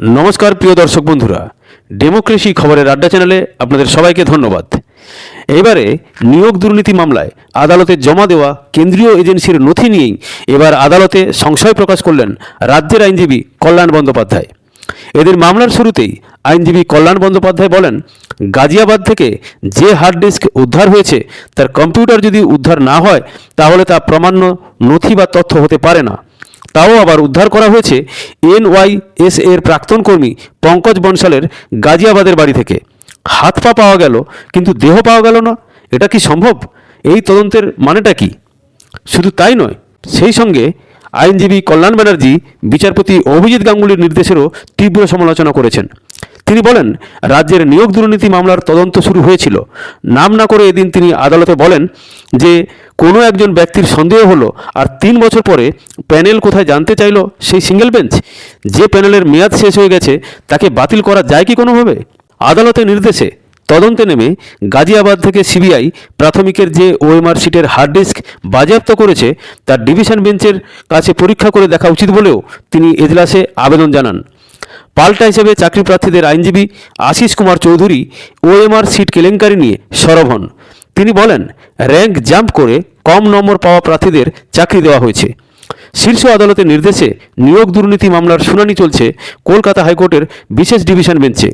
নমস্কার, প্রিয় দর্শক বন্ধুরা। ডেমোক্রেসি খবরের আড্ডা চ্যানেলে আপনাদের সবাইকে ধন্যবাদ। এবারে নিয়োগ দুর্নীতি মামলায় আদালতে জমা দেওয়া কেন্দ্রীয় এজেন্সির নথি নিয়েই এবার আদালতে সংশয় প্রকাশ করলেন রাজ্যের আইনজীবী কল্যাণ বন্দ্যোপাধ্যায়। এদের মামলার শুরুতেই আইনজীবী কল্যাণ বন্দ্যোপাধ্যায় বলেন, গাজিয়াবাদ থেকে যে হার্ড ডিস্ক উদ্ধার হয়েছে, তার কম্পিউটার যদি উদ্ধার না হয়, তাহলে তা প্রমাণ্য নথি বা তথ্য হতে পারে না। তাও আবার উদ্ধার করা হয়েছে এনওয়াইএস এর প্রাক্তন কর্মী পঙ্কজ বনশালের গাজিয়াবাদের বাড়ি থেকে। হাত পা পাওয়া গেল, কিন্তু দেহ পাওয়া গেল না। এটা কি সম্ভব? এই তদন্তের মানেটা কি? শুধু তাই নয়, সেই সঙ্গে আইনজীবী কল্যাণ ব্যানার্জি, বিচারপতি অভিজিৎ গাঙ্গুলির নির্দেশেরও তীব্র সমালোচনা করেছেন। তিনি বলেন, রাজ্যের নিয়োগ দুর্নীতি মামলার তদন্ত শুরু হয়েছিল। নাম না করে এদিন তিনি আদালতে বলেন যে কোনো একজন ব্যক্তির সন্দেহ হলো আর তিন বছর পরে প্যানেল কোথায় জানতে চাইলো সেই সিঙ্গেল বেঞ্চ? যে প্যানেলের মেয়াদ শেষ হয়ে গেছে, তাকে বাতিল করা যায় কি কোনোভাবে? আদালতের নির্দেশে তদন্তে নেমে গাজিয়াবাদ থেকে সিবিআই প্রাথমিকের যে ওএমআর শিটের হার্ড ডিস্ক বাজেয়াপ্ত করেছে, তার ডিভিশন বেঞ্চের কাছে পরীক্ষা করে দেখা উচিত বলেও তিনি এজলাসে আবেদন জানান। পাল্টা হিসেবে চাকরি প্রার্থীদের আইনজীবী আশিস কুমার চৌধুরী ওএমআর সিট কেলেঙ্কারি নিয়ে সরব হন। তিনি বলেন, র্যাঙ্ক জাম্প করে কম নম্বর পাওয়া প্রার্থীদের চাকরি দেওয়া হয়েছে। শীর্ষ আদালতের নির্দেশে নিয়োগ দুর্নীতি মামলার শুনানি চলছে কলকাতা হাইকোর্টের বিশেষ ডিভিশন বেঞ্চে।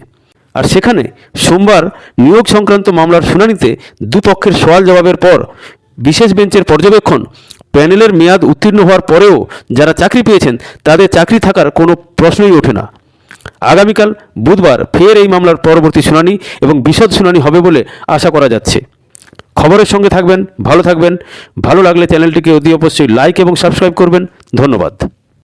আর সেখানে সোমবার নিয়োগ সংক্রান্ত মামলার শুনানিতে দুপক্ষের সওয়াল জবাবের পর বিশেষ বেঞ্চের পর্যবেক্ষণ প্যানেলের মেয়াদ উত্তীর্ণ হওয়ার পরেও যারা চাকরি পেয়েছেন তাদের চাকরি থাকার কোনো প্রশ্নই ওঠে না। আগামীকাল বুধবার ফের এই মামলার পরবর্তী শুনানি এবং বিশদ শুনানি হবে বলে আশা করা যাচ্ছে। খবরের সঙ্গে থাকবেন, ভালো থাকবেন। ভালো লাগলে চ্যানেলটিকে অতি অবশ্যই লাইক এবং সাবস্ক্রাইব করবেন। ধন্যবাদ।